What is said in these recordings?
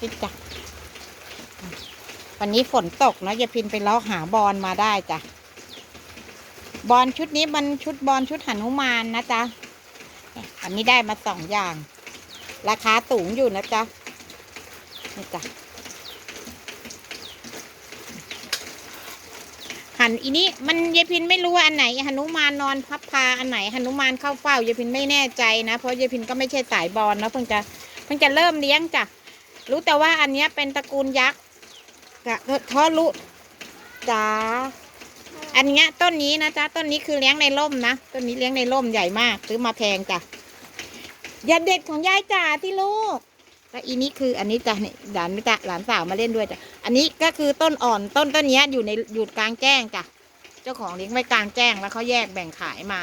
นี่จ้ะวันนี้ฝนตกเนอะยายพินไปเลาะหาบอลมาได้จ้ะบอลชุดนี้มันชุดบอลชุดหนุมานนะจ๊ะอันนี้ได้มาสองอย่าง ราคาสูงอยู่นะจ๊ะนี่จ้ะหันอีนี้มันยายพินไม่รู้ว่าอันไหนหนุมานนอนพับพาอันไหนหนุมานเข้าเฝ้ายายพินไม่แน่ใจนะ เพราะยายพินก็ไม่ใช่สายบอลนะเพิ่งจะเพิ่งจะเริ่มเลี้ยงจ้ะ รู้แต่ว่าอันนี้เป็นตระกูลยักษ์กะเพราะรู้จ้าอันเนี้ยต้นนี้นะจ๊ะต้นนี้คือเลี้ยงในร่มนะต้นนี้เลี้ยงในร่มใหญ่มากซื้อมาแพงจ้ะอย่าเด็ดของยายจ๋าที่ลูกแล้วอีนี้คืออันนี้จ้ะนี่หลานม่จ้ะหลานสาวมาเล่นด้วยจ้ะอันนี้ก็คือต้นอ่อนต้นต้นเนี้ยอยู่ในอยู่กลางแจ้งจ้ะเจ้าของเลี้ยงไว้กลางแจ้งแล้วเขาแยกแบ่งขายมา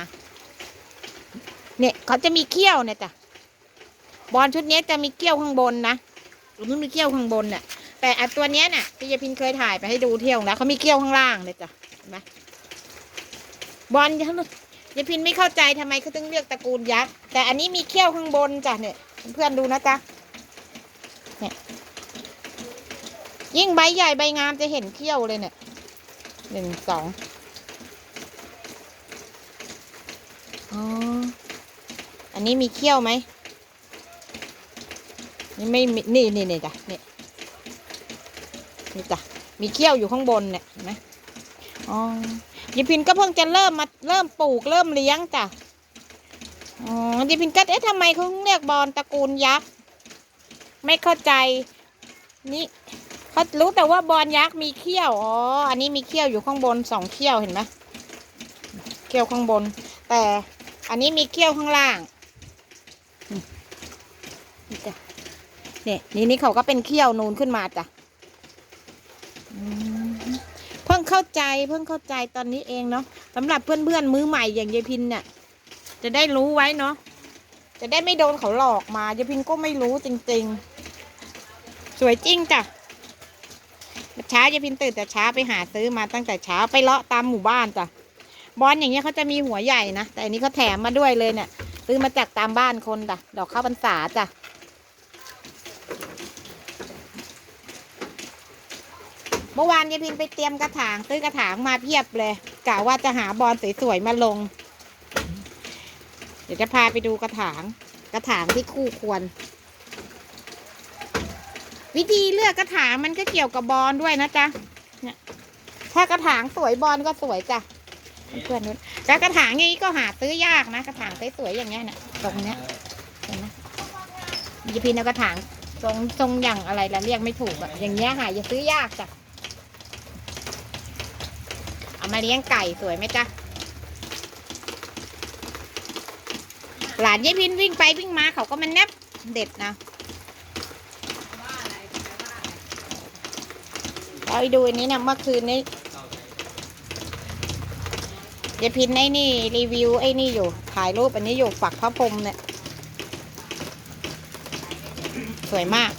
เนี่ยเขาจะมีเขี้ยวเนี่ยจ้ะบอลชุดนี้จะมีเขี้ยวข้างบนนะ หรือมันมีเขี้ยวข้างบนเนี่ยแต่อันตัวเนี้ยน่ะพี่ยายพินเคยถ่ายไปให้ดูเที่ยวแล้วเขามีเขี้ยวข้างล่างเลยจ้ะเห็นไหมบอลยายพินไม่เข้าใจทำไมเขาต้องเรียกตระกูลยักษ์แต่อันนี้มีเขี้ยวข้างบนจ้ะเนี่ยเพื่อนดูนะจ๊ะเนี่ยยิ่งใบใหญ่ใบงามจะเห็นเขี้ยวเลยเนี่ยหนึ่งสองอ๋ออันนี้มีเขี้ยวไหม นี่ไม่มีนี่นี่นี่จ้ะนี่นี่จ้ะมีเขี้ยวอยู่ข้างบนเนี่ยเห็นไหมอ๋อยายพินก็เพิ่งจะเริ่มมาเริ่มปลูกเริ่มเลี้ยงจ้ะอ๋อยายพินก็เอ๊ะทำไมเขาเรียกบอลตระกูลยักษ์ไม่เข้าใจนี่เขารู้แต่ว่าบอลยักษ์มีเขี้ยวอ๋ออันนี้มีเขี้ยวอยู่ข้างบนสองเขี้ยวเห็นไหมเขี้ยวข้างบน แต่อันนี้มีเขี้ยวข้างล่างนี่จ้ะ เนี่ยนี่นี่เขาก็เป็นเขี้ยวนูนขึ้นมาจ้ะอืมเพิ่งเข้าใจเพิ่งเข้าใจตอนนี้เองเนาะสำหรับเพื่อนๆมือใหม่อย่างยายพินเนี่ยจะได้รู้ไว้เนาะจะได้ไม่โดนเขาหลอกมายายพินก็ไม่รู้จริง ๆ สวยจริงจ้ะเช้ายายพินตื่นแต่เช้าไปหาซื้อมาตั้งแต่เช้าไปเลาะตามหมู่บ้านจ้ะบอลอย่างเงี้ยเขาจะมีหัวใหญ่นะแต่อันนี้เขาแถมมาด้วยเลยเนี่ยซื้อมาจากตามบ้านคนจ้ะดอกข้าวพรรษาจ้ะ เมื่อวานยายพินไปเตรียมกระถางซื้อกระถางมาเพียบเลยกะว่าจะหาบอลสวยๆมาลง เดี๋ยวจะพาไปดูกระถาง กระถางที่คู่ควร วิธีเลือกกระถางมันก็เกี่ยวกับบอลด้วยนะจ๊ะเนี่ยถ้ากระถางสวยบอลก็สวยจ้ะเพื่อนๆนู้นแล้วกระถางอย่างนี้ก็หาซื้อยากนะกระถางสวยๆอย่างเงี้ยนี่ยตรงเนี้ยเห็นไหมยายพินเอากระถางทรงทรงอย่างอะไรละเรียกไม่ถูกอะอย่างเงี้ยหาย่าซื้อยากจ้ะ เอามาเลี้ยงไก่สวยไหมจ๊ะ หลานยายพินวิ่งไปวิ่งมาเขาก็มันแนบเด็ดนะเราไปดูอันนี้นะเมื่อคืนนี้ยายพินไอ้นี่รีวิวไอ้นี่อยู่ ถ่ายรูปอันนี้อยู่ฝักพระพรมเนี่ย สวยมาก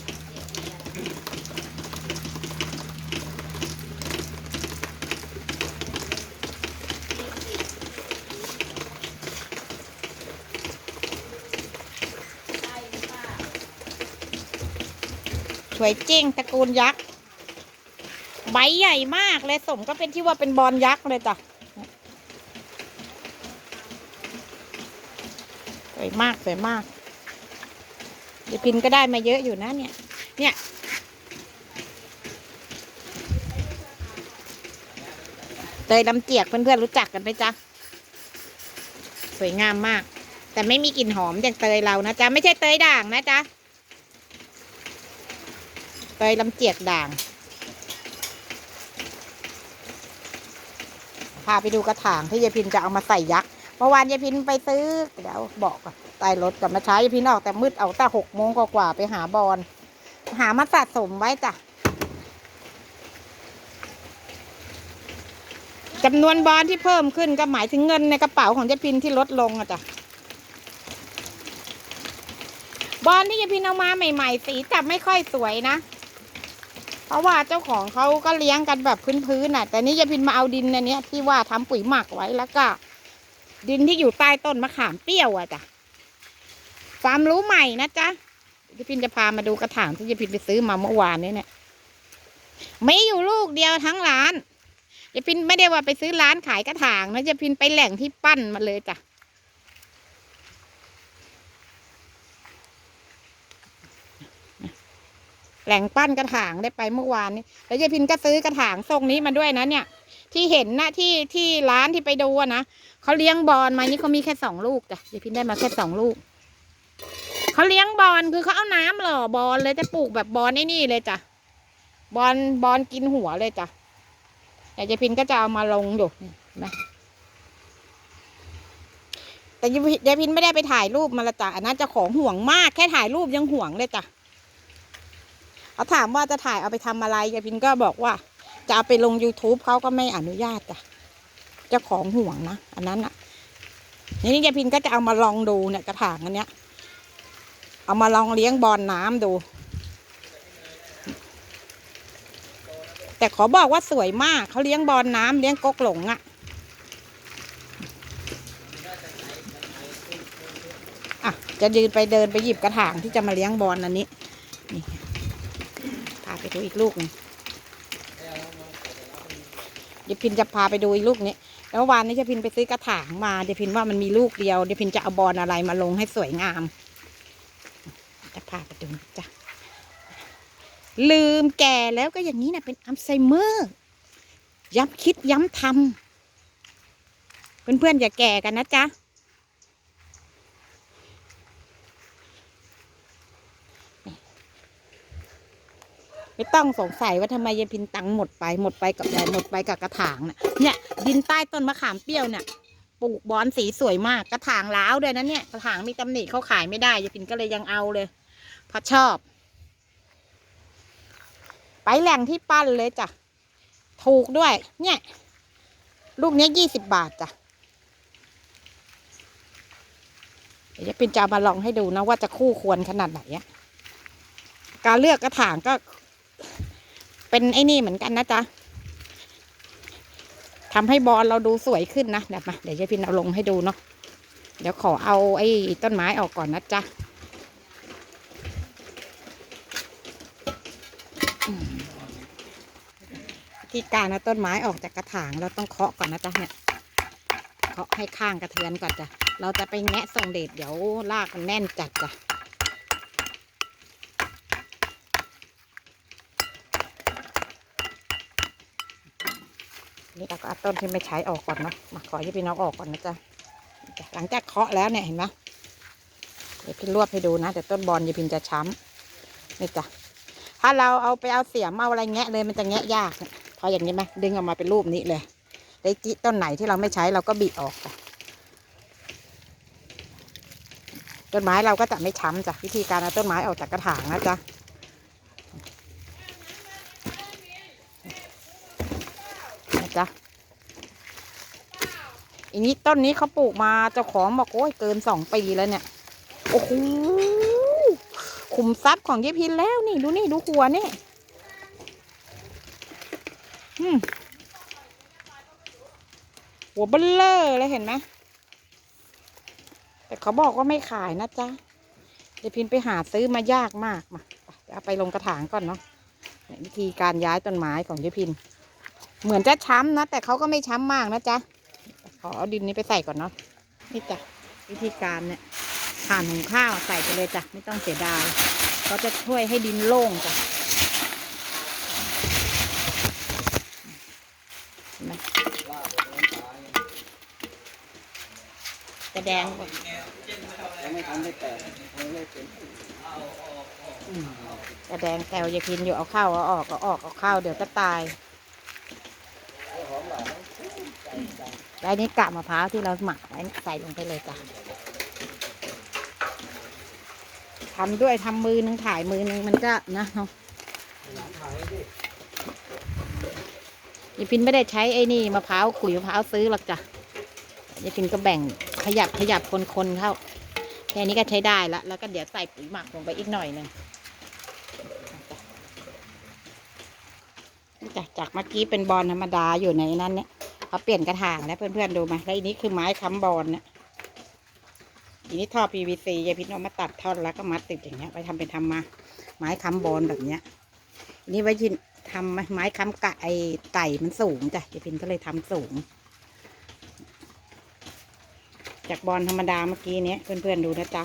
สวยจริงตระกูลยักษ์ ใบใหญ่มากเลยสมก็เป็นที่ว่าเป็นบอลยักษ์เลยจ้ะสวยมากสวยมากเดี๋ยวพินก็ได้มาเยอะอยู่นะเนี่ย เนี่ยเตยลำเจียกเพื่อนๆรู้จักกันไหมจ๊ะ สวยงามมาก แต่ไม่มีกลิ่นหอมอย่างเตยเรานะจ๊ะ ไม่ใช่เตยด่างนะจ๊ะ เตยลำเจียกด่าง พาไปดูกระถางที่ยายพินจะเอามาใส่ยักษ์ เมื่อวานยายพินไปซื้อ เดี๋ยวบอกก่อนใต้รถกับมาใช้ยายพินออกแต่มืดเอาแต่หกโมงกว่าไปหาบอล หามาสะสมไว้จ้ะจำนวนบอลที่เพิ่มขึ้นก็หมายถึงเงินในกระเป๋าของยายพินที่ลดลงอะจ้ะบอลที่ยายพินเอามาใหม่ ๆ สีจับไม่ค่อยสวยนะ เพราะว่าเจ้าของเขาก็เลี้ยงกันแบบพื้นๆน่ะ แต่นี่ยายพินมาเอาดินอันนี้ที่ว่าทำปุ๋ยหมักไว้แล้วก็ ดินที่อยู่ใต้ต้นมะขามเปรี้ยวอะจ้ะความรู้ใหม่นะจ๊ะยายพินจะพามาดูกระถางที่ยายพินไปซื้อมาเมื่อวานนี้เนี่ยไม่อยู่ลูกเดียวทั้งร้านยายพินไม่ได้ว่าไปซื้อร้านขายกระถางนะยายพินไปแหล่งที่ปั้นมาเลยจ้ะ แหล่งปั้นกระถางได้ไปเมื่อวานนี้แล้วยายพินก็ซื้อกระถางทรงนี้มาด้วยนะเนี่ย ที่เห็นนะที่ที่ร้านที่ไปดูนะเขาเลี้ยงบอลมานี่เขามีแค่สองลูกจ้ะยายพินได้มาแค่สองลูกเขาเลี้ยงบอลคือเขาเอาน้ำหล่อบอลเลยจะปลูกแบบบอลไอ้นี่เลยจ้ะบอลบอลกินหัวเลยจ้ะแต่ยายพินก็จะเอามาลงอยู่นี่นไหมแต่ยายพินไม่ได้ไปถ่ายรูปมาละจ้ะอันนั้นจะของห่วงมากแค่ถ่ายรูปยังห่วงเลยจ้ะ เขาถามว่าจะถ่ายเอาไปทำอะไรยายพินก็บอกว่า จะเอาไปลง youtube เขาก็ไม่อนุญาตจ้ะเจ้าของห่วงนะอันนั้นอะนี่ยายพินก็จะเอามาลองดูเนี่ยกระถางอันเนี้ย เอามาลองเลี้ยงบอลน้ำดู แต่ขอบอกว่าสวยมากเขาเลี้ยงบอลน้ำเลี้ยงกกหลงอะ่ะอะจะยืนไปเดินไปหยิบกระถางที่จะมาเลี้ยงบอลอันนี้นี่ ไปดูอีกลูกหนึงเดี๋ยวพินจะพาไปดูอีกลูกนี้แล้ววานนี้เจะพินไปซื้อกระถางมาเดี๋ยวพินว่ามันมีลูกเดียวเดี๋ยวพินจะเอาบอลอะไรมาลงให้สวยงาม จะพาไปดูจ้ะลืมแก่แล้วก็อย่างนี้นะเป็นอัลไซเมอร์ ย้ำคิดย้ำทำเพื่อนๆอย่าแก่กันนะจ๊ะ ไม่ต้องสงสัยว่าทำไมยายพินตังหมดไปหมดไปกับอะไรหมดไปกับกระถางเนี่ยเนี่ย ดินใต้ต้นมะขามเปรี้ยวเนี่ยปลูกบอนสีสวยมากกระถางล้าวด้วยนะเนี่ยกระถางมีตำหนิเขาขายไม่ได้ยายพินก็เลยยังเอาเลยเพราะชอบ ไปแหล่งที่ปั้นเลยจ้ะถูกด้วย เนี่ย ลูกนี้ยี่สิบบาทจ้ะเดี๋ยวยายพินจะเอามาลองให้ดูนะว่าจะคู่ควรขนาดไหนอะการเลือกกระถางก็ เป็นไอ้นี่เหมือนกันนะจ๊ะทำให้บอลเราดูสวยขึ้นนะเดี๋ยวมาเดี๋ยวยายพินเอาลงให้ดูเนาะเดี๋ยวขอเอาไอ้ต้นไม้ออกก่อนนะจ๊ะอืมวิธีการเอาต้นไม้ออกจากกระถางเราต้องเคาะก่อนนะจ๊ะเนี่ยเคาะให้ข้างกระเทือนก่อนจ้ะเราจะไปแงะส่งเดชเดี๋ยวลากมันแน่นจัดจ้ะ นี่เราก็เอาต้นที่ไม่ใช้ออกก่อนเนาะมาขอให้พี่น้องออกก่อนนะจ๊ะหลังจากเคาะแล้วเนี่ยเห็นไหมเดี๋ยวพี่รวบให้ดูนะแต่ต้นบอลยายพินจะช้ำนี่จ้ะถ้าเราเอาไปเอาเสียมเอาอะไรแงะเลยมันจะแงะยากพออย่างนี้ไหมดึงออกมาเป็นรูปนี้เลยได้จิต้นไหนที่เราไม่ใช้เราก็บิดออกจ้ะต้นไม้เราก็จะไม่ช้ำจ้ะวิธีการเอาต้นไม้ออกจากกระถางนะจ๊ะ นะ จ๊ะอันนี้ต้นนี้เขาปลูกมาเจ้าของบอกโอ้ยเกินสองปีแล้วเนี่ย โอ้โหขุมทรัพย์ของยายพินแล้วนี่ดูนี่ดูหัวนี่หัวเบลเลอร์เลยเห็นไหมแต่เขาบอกว่าไม่ขายนะจ๊ะยายพินไปหาซื้อมายากมากมาเดี๋ยวเอาไปลงกระถางก่อนเนาะเนี่ยวิธีการย้ายต้นไม้ของยายพิน เหมือนจะช้ำนะ แต่เขาก็ไม่ช้ำมากนะจ๊ะ ขอเอาดินนี้ไปใส่ก่อนเนาะนี่จ้ะวิธีการเนี่ยผ่านหุงข้าวใส่ไปเลยจ้ะไม่ต้องเสียดายเขาจะช่วยให้ดินโล่งจ้ะเห็นไหมจะแดงกว่ายังไม่ทันได้แตกยังไม่เป็นจะแดงแกวยายพินอยู่เอาเข้าเอาออกเอาออกเอาเข้าเดี๋ยวจะตาย แล้วอันนี้กะมะพร้าวที่เราหมักไว้ใส่ลงไปเลยจ้ะทำด้วยทำมือนึงถ่ายมือนึงมันก็นะเนาะยายพินไม่ได้ใช้ไอ้นี่มะพร้าวขุยมะพร้าวซื้อหรอกจ้ะยายพินก็แบ่งขยับขยับคนๆเข้าแค่นี้ก็ใช้ได้ละแล้วก็เดี๋ยวใส่ปุ๋ยหมักลงไปอีกหน่อยหนึงจ้ะจากเมื่อกี้เป็นบอลธรรมดาอยู่ในนั้นเนี่ย เขาเปลี่ยนกระถางแล้วเพื่อนๆดูไหมแล้วอันนี้คือไม้ค้ำบอลเนี่ยทีนี้ท่อ PVC ยายพินเอามาตัดท่อนแล้วก็มัดติดอย่างเงี้ยไปทำเป็นทำมา ไม้ค้ำบอลแบบเนี้ยอันนี้ไว้ยินทำไม้ค้ำไก่ไอไก่มันสูงจ้ะยายพินก็เลยทำสูง จากบอลธรรมดาเมื่อกี้เนี้ยเพื่อนๆดูนะจ๊ะ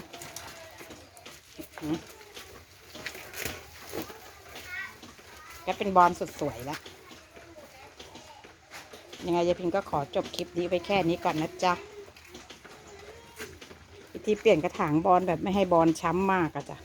ก็เป็นบอลสุดสวยแล้ว ยังไงยายพินก็ขอจบคลิปนี้ไว้แค่นี้ก่อนนะจ๊ะวิธีเปลี่ยนกระถางบอลแบบไม่ให้บอลช้ำมากอะจ้ะ